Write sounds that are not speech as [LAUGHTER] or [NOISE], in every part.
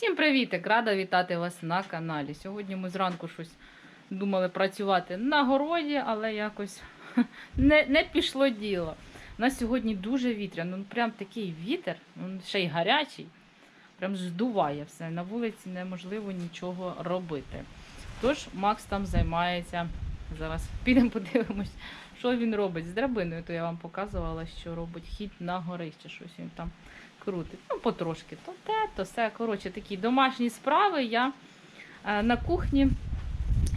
Всім привітик! Рада вітати вас на каналі. Сьогодні ми зранку щось думали працювати на городі, але якось [LAUGHS] не, не пішло діло. У нас сьогодні дуже вітряно, ну прям такий вітер, він ще й гарячий, прям здуває все. На вулиці неможливо нічого робити. Тож Макс там займається. Зараз підемо подивимось, що він робить з драбиною. То я вам показувала, що робить хід на горище, щось він там крутить. Ну, потрошки. То те, то все. Коротше, такі домашні справи. Я е, на кухні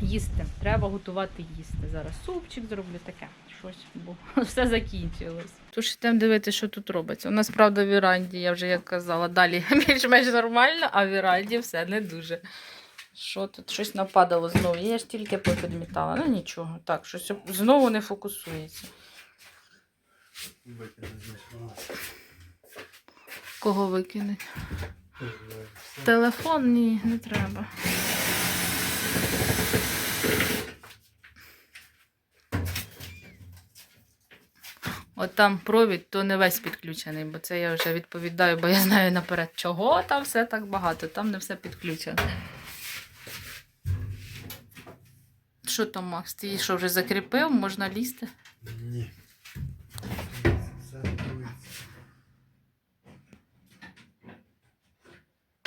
їсти. Треба готувати їсти. Зараз супчик зроблю таке. Щось, бо [LAUGHS] все закінчилось. Тож йдемо дивитися, що тут робиться. У нас, правда, в віранді, я вже як казала, далі [LAUGHS] більш-менш нормально, а в віранді все не дуже. Що тут? Щось нападало знову. Я ж тільки попідмітала. Ну нічого. Так, щось знову не фокусується. Кого викинуть? Телефон ні, не треба. От там провід, то не весь підключений, бо це я вже відповідаю, бо я знаю наперед, чого там все так багато, там не все підключено. Що там, Макс? Ти що вже закріпив? Можна лізти? Ні. Це дується.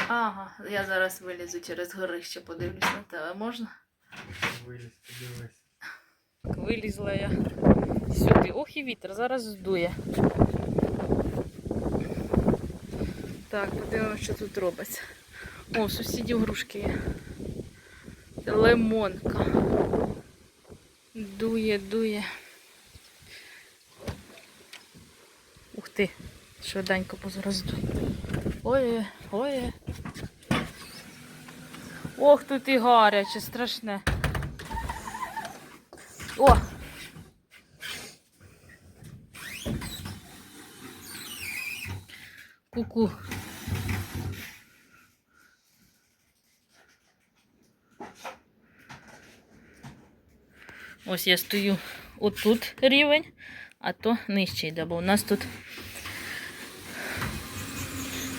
Ага, я зараз вилізу через горище, подивлюсь на тебе. Можна? Виліз, подивись. Так, вилізла я сюди. Ох і вітер, зараз здує. Так, подивимося, що тут робиться. О, сусідів грушки є. Лимонка. Дує, дує. Ух ти, швиденько позараз дує. Ой, ой. Ох, тут і гаряче, страшне. О! Ку-ку. Ось я стою отут рівень, а то нижче йде, бо у нас тут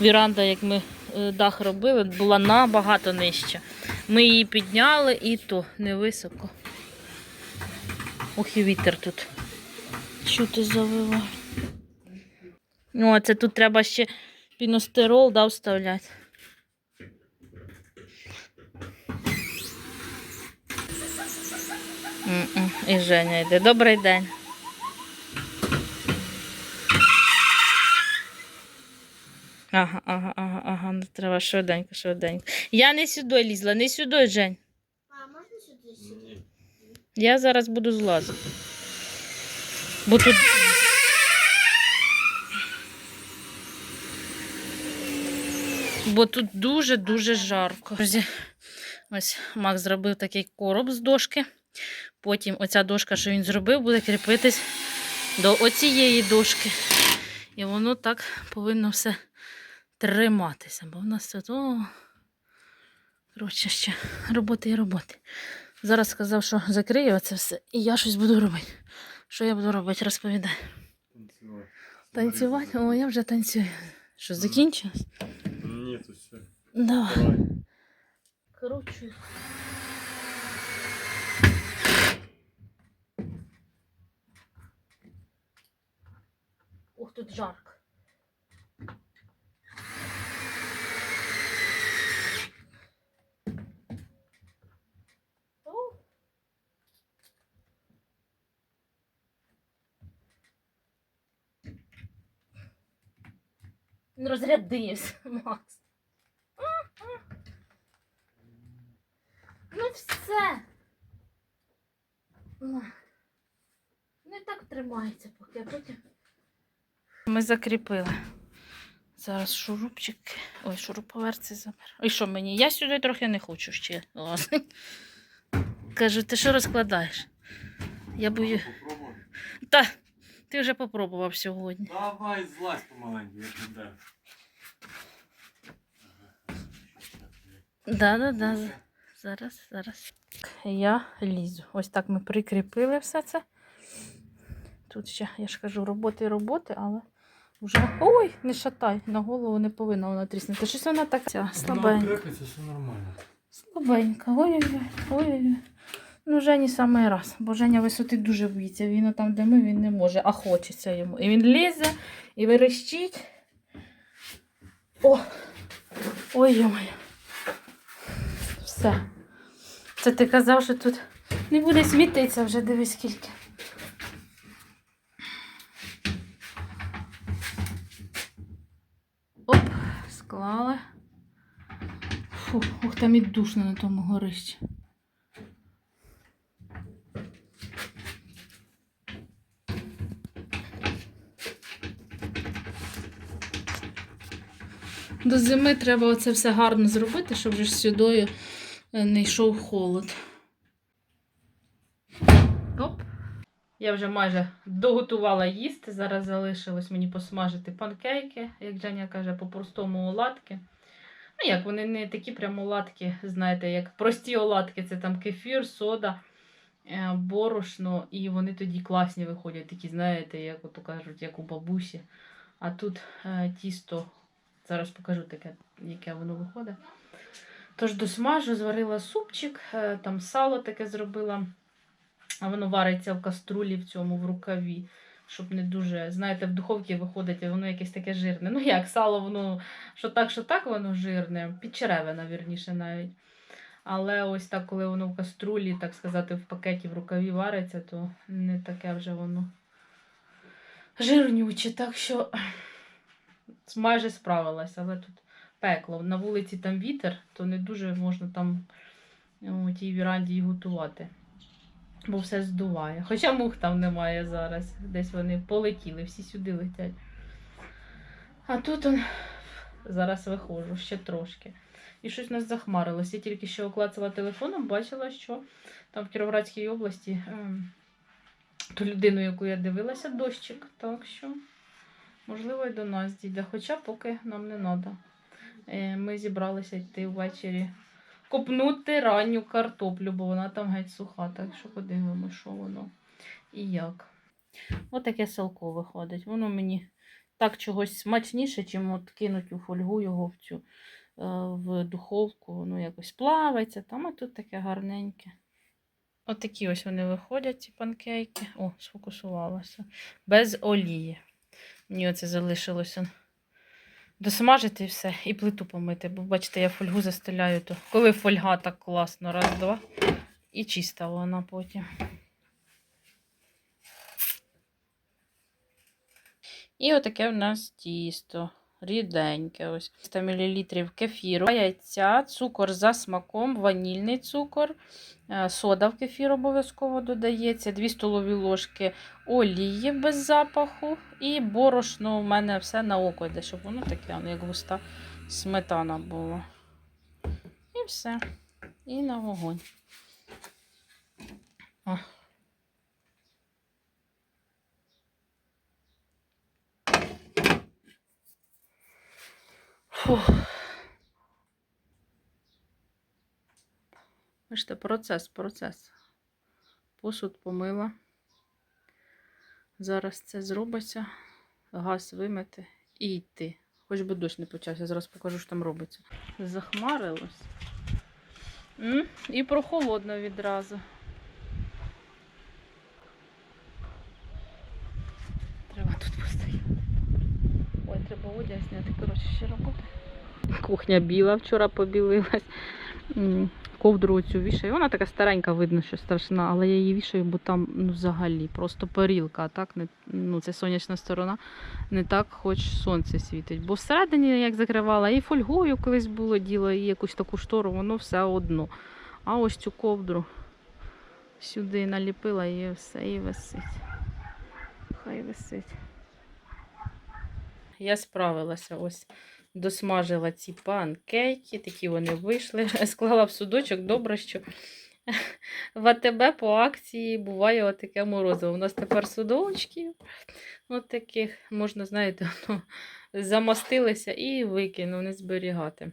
віранда, як ми е, дах робили, була набагато нижча. Ми її підняли і то невисоко. Ох і вітер тут. Чути завиває. Ну, а це тут треба ще піностерол да, вставляти. І Женя йде. Добрий день. Ага, ага, ага, ага, ну треба швиденько, швиденько. Я не сюди лізла, не сюди, Жень. А можна сюди сюди? Я зараз буду злазити. Бо тут. Бо тут дуже-дуже жарко. Друзі, Ось Макс зробив такий короб з дошки. Потім оця дошка, що він зробив, буде кріпитись до оцієї дошки. І воно так повинно все триматися. Бо в нас тут. О, коротше, ще роботи і роботи. Зараз сказав, що закрию оце все, і я щось буду робити. Що я буду робити, розповідай. Танцювати. Танцювати? О, я вже танцюю. Що, закінчилось? Ні, то все. Давай. Давай. Кручу. Ух, тут жарко. О. Він розрядився, [LAUGHS] Макс. Ну все. Ну, Не так тримається поки, а потім. Ми закріпили. Зараз шурупчик. Ой, шуруповерці заберу. Ой, що мені? Я сюди трохи не хочу ще. Кажу, ти що розкладаєш? Я бою. Та, ти вже попробував сьогодні. Давай, злазь помаленьку, як іде. Да, да, да. Зараз, зараз. Я лізу. Ось так ми прикріпили все це. Тут ще, я ж кажу, роботи і роботи, але Вже... Ой, не шатай, на голову не повинна вона тріснути. Щось вона так ця, слабенька. крепиться, все нормально. Слабенька. Ой-ой-ой. Ой-ой-ой. Ну, Жені самий раз, бо Женя висоти дуже боїться. Він там, де ми, він не може, а хочеться йому. І він лізе, і верещить. О! Ой, йомай. Все. Це ти казав, що тут не буде світитися вже, дивись скільки. Оп, склали. Фу, ух, там і душно на тому горищі. До зими треба оце все гарно зробити, щоб вже сюдою не йшов холод. Оп. Я вже майже доготувала їсти. Зараз залишилось мені посмажити панкейки, як Женя каже, по-простому оладки. Ну, як вони не такі прямо оладки, знаєте, як прості оладки, це там кефір, сода, е, борошно, і вони тоді класні виходять, такі, знаєте, як ото кажуть, як у бабусі. А тут е, тісто, зараз покажу таке, яке воно виходить. Тож досмажу, зварила супчик, е, там сало таке зробила, а воно вариться в каструлі в цьому в рукаві. Щоб не дуже, знаєте, в духовці виходить, воно якесь таке жирне. Ну як сало, воно що так, що так, воно жирне, підчеревина, вірніше навіть. Але ось так, коли воно в каструлі, так сказати, в пакеті в рукаві вариться, то не таке вже воно жирнюче. Так що майже справилася, але тут пекло. На вулиці там вітер, то не дуже можна там у тій віранді готувати. Бо все здуває. Хоча мух там немає зараз. Десь вони полетіли, всі сюди летять. А тут он... зараз виходжу ще трошки. І щось у нас захмарилось. Я тільки що оклацала телефоном, бачила, що там в Кіровоградській області ем, ту людину, яку я дивилася, дощик. Так що, можливо, і до нас дійде. Хоча поки нам не треба. Е, ми зібралися йти ввечері копнути ранню картоплю, бо вона там геть суха. Так що подивимося, що воно і як. Отаке селко виходить. Воно мені так чогось смачніше, чим от кинуть у фольгу його в цю е, в духовку. Воно якось плавиться, там а тут таке гарненьке. Отакі ось вони виходять, ці панкейки. О, сфокусувалося. Без олії. Мені оце залишилося досмажити все, і плиту помити. Бо бачите, я фольгу застеляю, то коли фольга так класно, раз, два, і чиста вона потім. І отаке в нас тісто. Ріденьке. Ось 100 мл кефіру, яйця, цукор за смаком, ванільний цукор, е, сода в кефір обов'язково додається, 2 столові ложки олії без запаху і борошно у мене все на око йде, щоб воно таке, як густа сметана була. І все. І на вогонь. О. Фух. Бачите, процес, процес. Посуд помила. Зараз це зробиться, газ вимити і йти. Хоч би дощ не почався, зараз покажу, що там робиться. Захмарилось. І прохолодно відразу. Треба тут постояти. Ой, треба одяг зняти. Коротше, ще робота. Кухня біла, вчора побілилась. Ковдру цю вішаю. Вона така старенька, видно, що страшна, але я її вішаю, бо там ну, взагалі просто перілка, а так не, ну, це сонячна сторона, не так хоч сонце світить. Бо всередині, як закривала, і фольгою колись було діло, і якусь таку штору, воно все одно. А ось цю ковдру сюди наліпила і все, і висить. Хай висить. Я справилася ось досмажила ці панкейки, такі вони вийшли. [LAUGHS] Склала в судочок. Добре, що в АТБ по акції буває отаке морозиво. У нас тепер судочки от таких, можна, знаєте, [LAUGHS] ну, замастилися і викинув, не зберігати.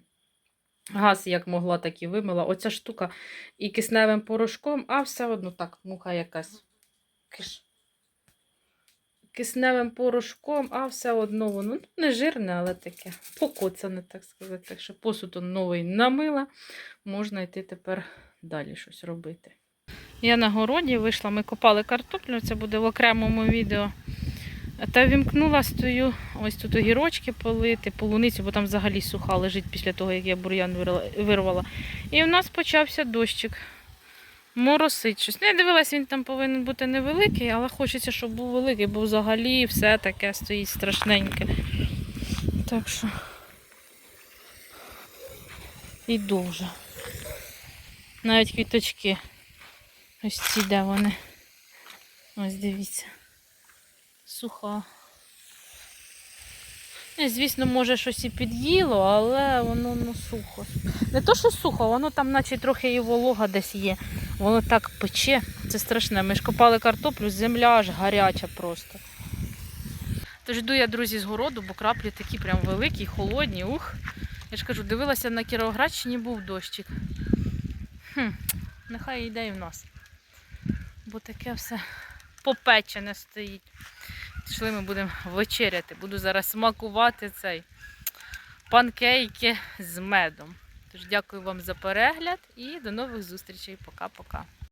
Газ як могла, так і вимила. Оця штука і кисневим порошком, а все одно так, муха якась. Киш. Кисневим порошком, а все одно воно ну, не жирне, але таке покоцане, так сказати. Так що посуд новий намила, можна йти тепер далі щось робити. Я на городі вийшла, ми копали картоплю, це буде в окремому відео. Та вімкнула, стою, ось тут огірочки полити, полуницю, бо там взагалі суха лежить після того, як я бур'ян вирвала. І в нас почався дощик. Моросить щось. Ну, я дивилась, він там повинен бути невеликий, але хочеться, щоб був великий, бо взагалі все таке стоїть страшненьке. Так що іду вже. Навіть квіточки. Ось ці де вони. Ось дивіться. Суха. Не, звісно, може щось і під'їло, але воно ну, сухо. Не то, що сухо, воно там наче трохи і волога десь є. Воно так пече. Це страшне. Ми ж копали картоплю, земля аж гаряча просто. Тож йду я, друзі, з городу, бо краплі такі прям великі, холодні. Ух. Я ж кажу, дивилася на Кіровоградщині був дощик. Хм, нехай йде і в нас. Бо таке все попечене стоїть. Пішли ми будемо вечеряти. Буду зараз смакувати цей панкейки з медом. Тож дякую вам за перегляд і до нових зустрічей. Пока-пока.